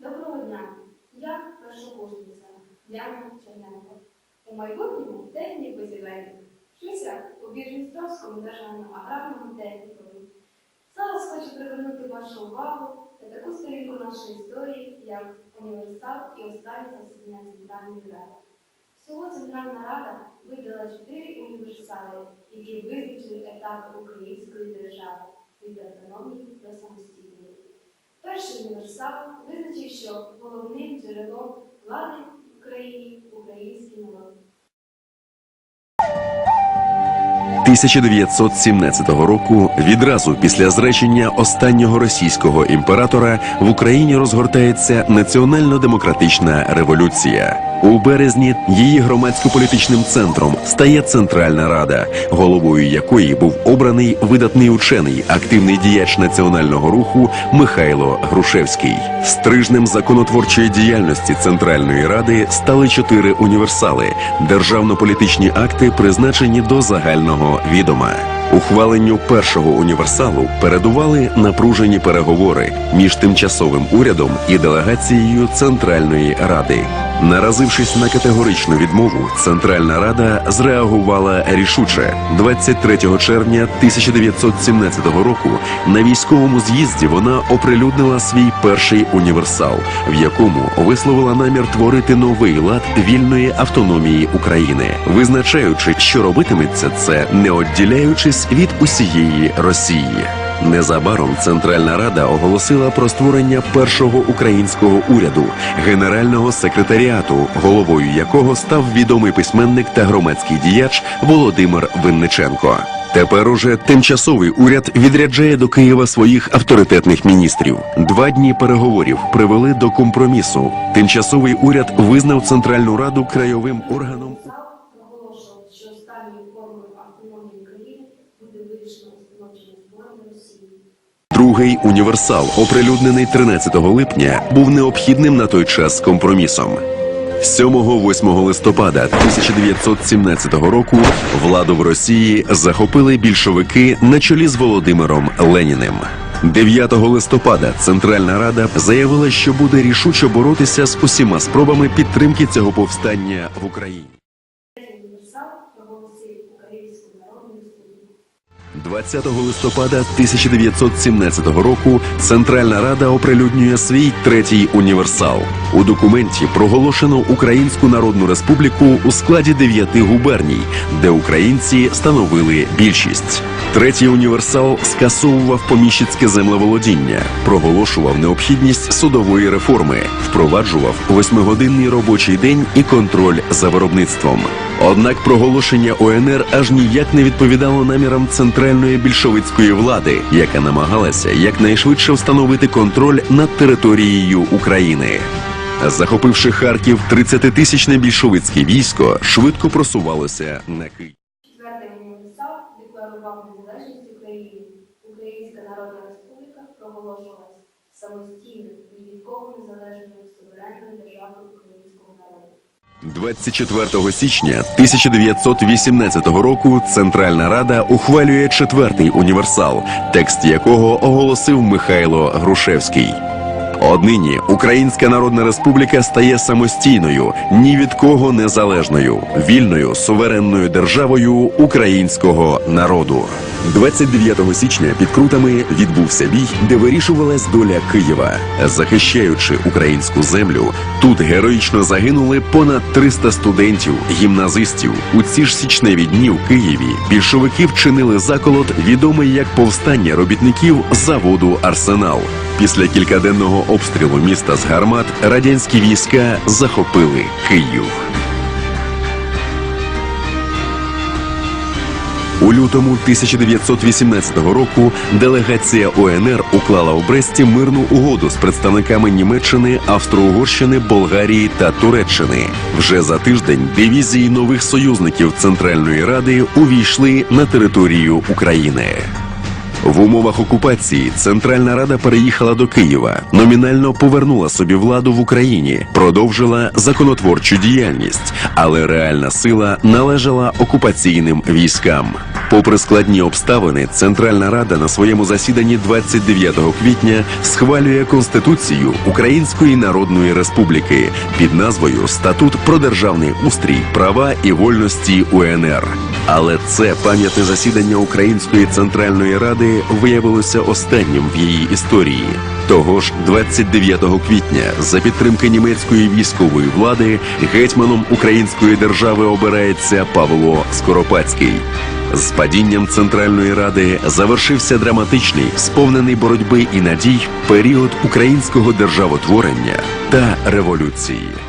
Доброго дня! Я першокурсниця Яна Черненко. У майбутньому техніку зелених. Вчуся у Біржністровському державному аграрному технікумі. Зараз хочу привернути вашу увагу на таку сторінку нашої історії, як універсал і останнє засідання Центральної Ради. Всього Центральна Рада видала чотири універсали, які визначили етапи української держави від автономії до самостійної. Універсал визначив, що головним джерелом влади в Україні український народ. 1917 року, відразу після зречення останнього російського імператора, в Україні розгортається національно-демократична революція. У березні її громадсько-політичним центром стає Центральна Рада, головою якої був обраний видатний учений, активний діяч національного руху Михайло Грушевський. Стрижнем законотворчої діяльності Центральної Ради стали чотири універсали, державно-політичні акти, призначені до загального відома. Ухваленню першого універсалу передували напружені переговори між тимчасовим урядом і делегацією Центральної Ради. Наразившись на категоричну відмову, Центральна Рада зреагувала рішуче 23 червня 1917 року. На військовому з'їзді вона оприлюднила свій перший універсал, в якому висловила намір творити новий лад вільної автономії України, визначаючи, що робитиметься це, не відділяючись від усієї Росії. Незабаром Центральна Рада оголосила про створення першого українського уряду, генерального секретаріату, головою якого став відомий письменник та громадський діяч Володимир Винниченко. Тепер уже тимчасовий уряд відряджає до Києва своїх авторитетних міністрів. Два дні переговорів привели до компромісу. Тимчасовий уряд визнав Центральну Раду краєвим органом. Другий універсал, оприлюднений 13 липня, був необхідним на той час компромісом. 7-8 листопада 1917 року владу в Росії захопили більшовики на чолі з Володимиром Леніним. 9 листопада Центральна Рада заявила, що буде рішуче боротися з усіма спробами підтримки цього повстання в Україні. Третій універсал проголосив Українську Народну Республіку. 20 листопада 1917 року Центральна Рада оприлюднює свій третій універсал. У документі проголошено Українську Народну Республіку у складі дев'яти губерній, де українці становили більшість. Третій універсал скасовував поміщицьке землеволодіння, проголошував необхідність судової реформи, впроваджував восьмигодинний робочий день і контроль за виробництвом. Однак проголошення ОНР аж ніяк не відповідало намірам центральної більшовицької влади, яка намагалася якнайшвидше встановити контроль над територією України. Захопивши Харків, 30-тисячне більшовицьке військо швидко просувалося на Київ. Четвертий декларував незалежність України. Українська Народна Республіка проголошувалась самостійною від кого незалежною суверенною державою українського народу. 24 січня 1918 року Центральна Рада ухвалює четвертий універсал, текст якого оголосив Михайло Грушевський. Однині Українська Народна Республіка стає самостійною, ні від кого незалежною, вільною суверенною державою українського народу. 29 січня під Крутами відбувся бій, де вирішувалась доля Києва. Захищаючи українську землю, тут героїчно загинули понад 300 студентів, гімназистів. У ці ж січневі дні в Києві більшовики вчинили заколот, відомий як повстання робітників заводу Арсенал. Після кількаденного обстрілу міста з гармат радянські війська захопили Київ. Лютому 1918 року делегація ОНР уклала у Бресті мирну угоду з представниками Німеччини, Австро-Угорщини, Болгарії та Туреччини. Вже за тиждень дивізії нових союзників Центральної Ради увійшли на територію України. В умовах окупації Центральна Рада переїхала до Києва, номінально повернула собі владу в Україні, продовжила законотворчу діяльність, але реальна сила належала окупаційним військам. Попри складні обставини, Центральна Рада на своєму засіданні 29 квітня схвалює Конституцію Української Народної Республіки під назвою Статут про державний устрій, права і вольності УНР. Але це пам'ятне засідання Української Центральної Ради виявилося останнім в її історії. Того ж 29 квітня за підтримки німецької військової влади гетьманом Української держави обирається Павло Скоропадський. З падінням Центральної Ради завершився драматичний, сповнений боротьби і надій період українського державотворення та революції.